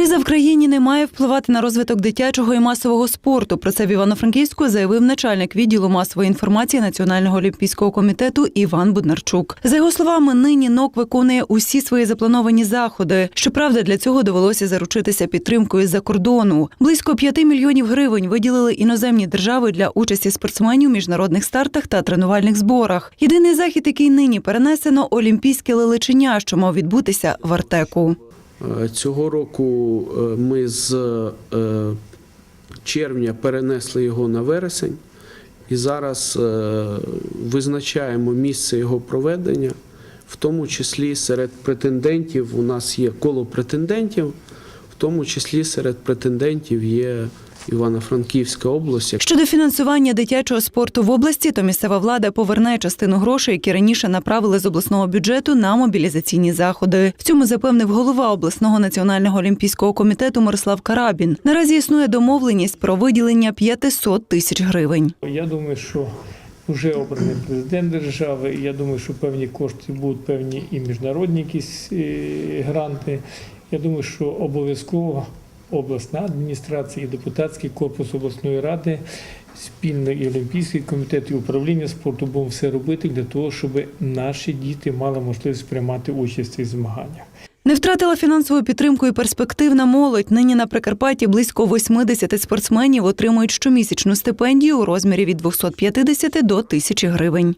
Криза в країні не має впливати на розвиток дитячого і масового спорту. Про це в Івано-Франківську заявив начальник відділу масової інформації Національного олімпійського комітету Іван Буднарчук. За його словами, нині НОК виконує усі свої заплановані заходи. Щоправда, для цього довелося заручитися підтримкою з-за кордону. Близько 5 мільйонів гривень виділили іноземні держави для участі спортсменів у міжнародних стартах та тренувальних зборах. Єдиний захід, який нині перенесено олімпійське лелечення, що мав відбутися в Артеку. Е, Цього року е, ми з е, червня перенесли його на вересень і зараз визначаємо місце його проведення, в тому числі серед претендентів. У нас є коло претендентів, в тому числі серед претендентів є Івано-Франківська область. Щодо фінансування дитячого спорту в області, то місцева влада поверне частину грошей, які раніше направили з обласного бюджету на мобілізаційні заходи. В цьому запевнив голова обласного національного олімпійського комітету Мирослав Карабін. Наразі існує домовленість про виділення 500 тисяч гривень. Я думаю, що вже обраний президент держави. Я думаю, що певні кошти будуть певні і міжнародні якісь е, гранти. Я думаю, що обов'язково обласна адміністрація і депутатський корпус обласної ради спільно і Олімпійський комітет, і управління спорту будемо все робити для того, щоб наші діти мали можливість приймати участь в цих змаганнях. Не втратила фінансову підтримку і перспективна молодь. Нині на Прикарпатті близько 80 спортсменів отримують щомісячну стипендію у розмірі від 250 до 1000 гривень.